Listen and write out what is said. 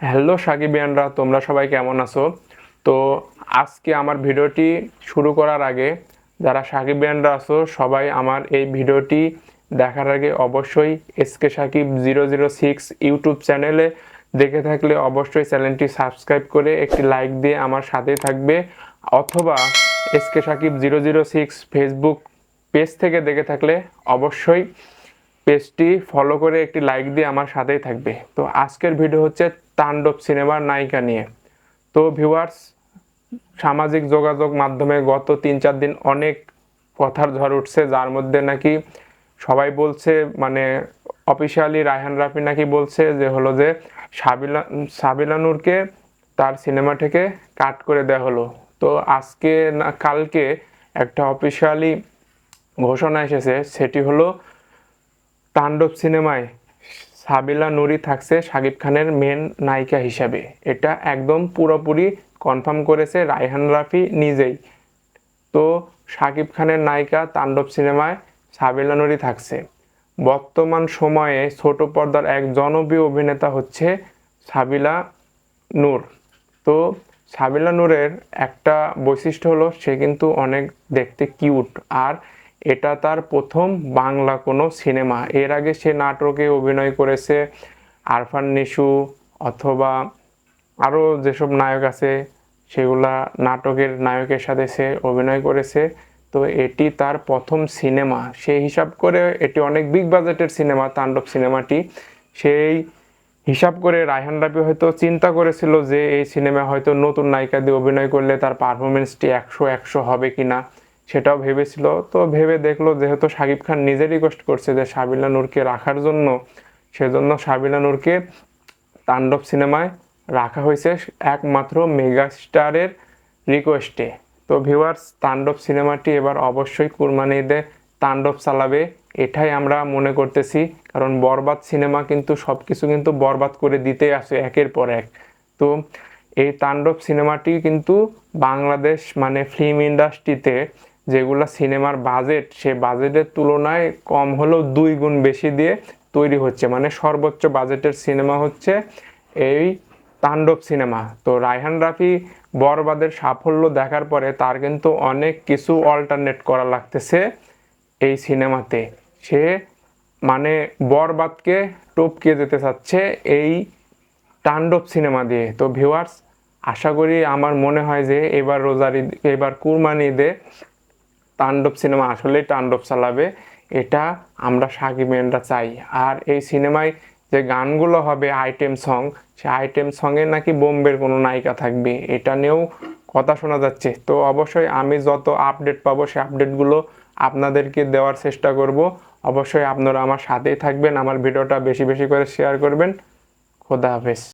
Hello সাকিবিয়ানরা, তোমরা সবাই কেমন আছো? তো আজকে আমার ভিডিওটি শুরু করার আগে যারা সাকিবিয়ানরা আছো, সবাই আমার এই ভিডিওটি দেখার আগে অবশ্যই SK Sakib zero zero six YouTube চ্যানেলে দেখে থাকলে অবশ্যই চ্যানেলটি সাবস্ক্রাইব করে একটি লাইক দিয়ে আমার সাথেই থাকবে। অথবা SK Sakib zero zero six Facebook page থেকে দেখে থাকলে অবশ্যই পেজটি ফলো করে একটি লাইক দিয়ে আমার সাথেই থাকবে। তো আজকের ভিডিও হচ্ছে তাণ্ডব সিনেমার নায়িকা নিয়ে। তো ভিউয়ার্স সামাজিক যোগাযোগ মাধ্যমে গত তিন চার দিন অনেক কথার ঝড় উঠছে, যার মধ্যে নাকি সবাই বলছে মানে অফিসিয়ালি রায়হান রাফি নাকি বলছে যে, হলো যে সাবিলা সাবিলানুরকে তার সিনেমা থেকে কাট করে দেওয়া হলো। তো আজকে না, কালকে একটা অফিসিয়ালি ঘোষণা এসেছে, সেটি হলো তাণ্ডব সিনেমায় সাবিলা নুরি থাকছে শাকিব খানের মেন নায়িকা হিসাবে। এটা একদম পুরোপুরি কনফার্ম করেছে রায়হান রাফি নিজেই। তো শাকিব খানের নায়িকা তাণ্ডব সিনেমায় সাবিলা নুরি থাকছে। বর্তমান সময়ে ছোট পর্দার এক জনপ্রিয় অভিনেতা হচ্ছে সাবিলা নূর। তো সাবিলা নূরের একটা বৈশিষ্ট্য হলো সে কিন্তু অনেক দেখতে কিউট আর এটা তার প্রথম বাংলা কোনো সিনেমা। এর আগে সে নাটকে অভিনয় করেছে আরফান নিশু অথবা আরও যেসব নায়ক আছে, সেগুলা নাটকের নায়কের সাথে সে অভিনয় করেছে। তো এটি তার প্রথম সিনেমা। সেই হিসাব করে এটি অনেক বিগ বাজেটের সিনেমা, তাণ্ডব সিনেমাটি। সেই হিসাব করে রায়হান রাবি হয়তো চিন্তা করেছিল যে এই সিনেমা হয়তো নতুন নায়িকা দিয়ে অভিনয় করলে তার পারফরমেন্সটি একশো একশো হবে কি না সেটাও ভেবেছিল। তো ভেবে দেখল যেহেতু শাকিব খান নিজে রিকোয়েস্ট করছে যে সাবিলা নূরকে রাখার জন্য, সেজন্য সাবিলা নূরকে তাণ্ডব সিনেমায় রাখা হয়েছে একমাত্র মেগাস্টারের রিকোয়েস্টে তো ভিউয়ার্স তাণ্ডব সিনেমাটি এবার অবশ্যই কুরবানি ঈদে তাণ্ডব চালাবে, এটাই আমরা মনে করতেছি। কারণ বরবাদ সিনেমা কিন্তু সব কিছু কিন্তু বরবাদ করে দিতে আসে একের পর এক। তো এই তাণ্ডব সিনেমাটি কিন্তু বাংলাদেশ মানে ফিল্ম ইন্ডাস্ট্রিতে যেগুলো সিনেমার বাজেট সে বাজেটের তুলনায় কম হলেও দুই গুণ বেশি দিয়ে তৈরি হচ্ছে। মানে সর্বোচ্চ বাজেটের সিনেমা হচ্ছে এই তাণ্ডব সিনেমা তো রায়হান রাফি বরবাদের সাফল্য দেখার পরে তার কিন্তু অনেক কিছু অল্টারনেট করা লাগতেছে এই সিনেমাতে সে মানে বরবাদকে টপকে যেতে চাচ্ছে এই তাণ্ডব সিনেমা দিয়ে। তো ভিউয়ার্স আশা করি আমার মনে হয় যে এবার রোজার ঈদ, এবার কুরবানি ঈদে তাণ্ডব সিনেমা আসলেই তাণ্ডব চালাবে, এটা আমরা সাকিবিয়ানরা চাই। আর এই সিনেমায় যে গানগুলো হবে আইটেম সং, সে আইটেম সঙ্গে নাকি বোম্বের কোনো নায়িকা থাকবে, এটা নিয়েও কথা শোনা যাচ্ছে। তো অবশ্যই আমি যত আপডেট পাবো সে আপডেটগুলো আপনাদেরকে দেওয়ার চেষ্টা করব। অবশ্যই আপনারা আমার সাথেই থাকবেন, আমার ভিডিওটা বেশি বেশি করে শেয়ার করবেন। খোদা হাফেজ।